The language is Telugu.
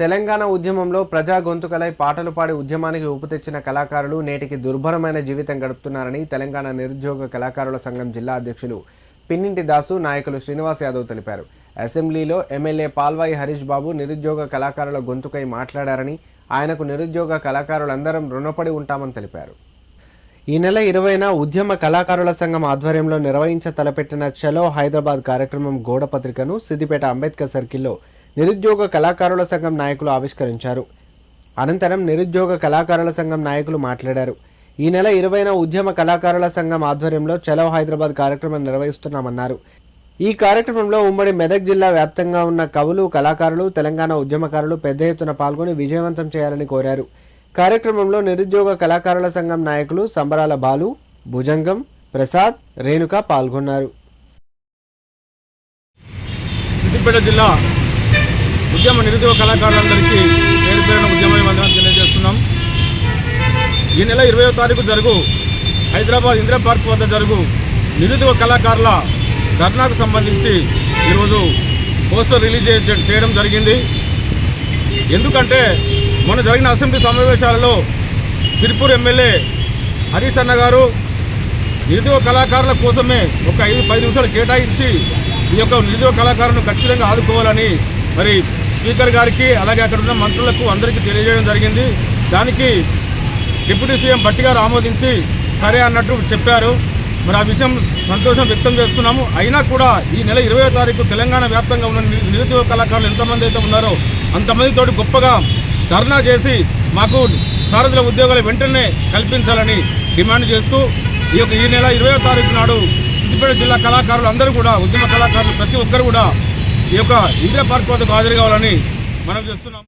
తెలంగాణ ఉద్యమంలో ప్రజా గొంతుకలై పాటలు పాడి ఉద్యమానికి ఊపు తెచ్చిన కళాకారులు నేటికి దుర్భరమైన జీవితం గడుపుతున్నారని తెలంగాణ నిరుద్యోగ కళాకారుల సంఘం జిల్లా అధ్యక్షులు పిన్నింటి దాసు నాయకులు శ్రీనివాస్ యాదవ్ తెలిపారు. అసెంబ్లీలో ఎమ్మెల్యే పాల్వాయి హరీష్ బాబు నిరుద్యోగ కళాకారుల గొంతుకై మాట్లాడారని ఆయనకు నిరుద్యోగ కళాకారులందరం రుణపడి ఉంటామని తెలిపారు. ఈ నెల ఇరవైన ఉద్యమ కళాకారుల సంఘం ఆధ్వర్యంలో నిర్వహించ తలపెట్టిన చలో హైదరాబాద్ కార్యక్రమం గోడ పత్రికను సిద్దిపేట అంబేద్కర్ సర్కిల్లో నిరుద్యోగ కళాకారుల సంఘం నాయకులు ఆవిష్కరించారు. అనంతరం నిరుద్యోగ కళాకారుల సంఘం నాయకులు మాట్లాడారు. ఈ నెల ఇరవైన ఉద్యమ కళాకారుల సంఘం ఆధ్వర్యంలో చలో హైదరాబాద్ కార్యక్రమం నిర్వహిస్తున్నామన్నారు. ఈ కార్యక్రమంలో ఉమ్మడి మెదక్ జిల్లా వ్యాప్తంగా ఉన్న కవులు కళాకారులు తెలంగాణ ఉద్యమకారులు పెద్ద ఎత్తున పాల్గొని విజయవంతం చేయాలని కోరారు. కార్యక్రమంలో నిరుద్యోగ కళాకారుల సంఘం నాయకులు సంబరాల బాలు భుజంగం ప్రసాద్ రేణుక పాల్గొన్నారు. సిద్దిపేట జిల్లా ఉద్యమ నిరుద్యోగ కళాకారులందరికీ పేరు పేరున ఉద్యమ వందనం తెలియజేస్తున్నాం. ఈ నెల ఇరవయో తారీఖు జరుగు హైదరాబాద్ ఇందిరా పార్క్ వద్ద జరుగు నిరుద్యోగ కళాకారుల ధర్నాకు సంబంధించి ఈరోజు పోస్టర్ రిలీజ్ చేయడం జరిగింది. ఎందుకంటే మొన్న జరిగిన అసెంబ్లీ సమావేశాలలో సిరిపూర్ ఎమ్మెల్యే హరీష్ అన్న గారు నిరుద్యోగ కళాకారుల కోసమే ఒక ఐదు పది నిమిషాలు కేటాయించి ఈ యొక్క నిరుద్యోగ కళాకారులను ఖచ్చితంగా ఆదుకోవాలని మరి స్పీకర్ గారికి అలాగే అక్కడ ఉన్న మంత్రులకు అందరికీ తెలియజేయడం జరిగింది. దానికి డిప్యూటీ సీఎం భట్టి గారు ఆమోదించి సరే అన్నట్టు చెప్పారు. మరి ఆ విషయం సంతోషం వ్యక్తం చేస్తున్నాము. అయినా కూడా ఈ నెల ఇరవై తారీఖు తెలంగాణ వ్యాప్తంగా ఉన్న నిరుద్యోగ కళాకారులు ఎంతమంది అయితే ఉన్నారో అంతమందితో గొప్పగా ధర్నా చేసి మాకు సారథుల ఉద్యోగాలు వెంటనే కల్పించాలని డిమాండ్ చేస్తూ ఈ యొక్క ఈ నెల ఇరవై తారీఖు నాడు సిద్దిపేట జిల్లా కళాకారులు అందరూ కూడా ఉద్యమ కళాకారులు ప్రతి ఒక్కరు కూడా ఈ యొక్క ఇందిరా పార్క్ వద్దకు హాజరు కావాలని మనం చేస్తున్నాం.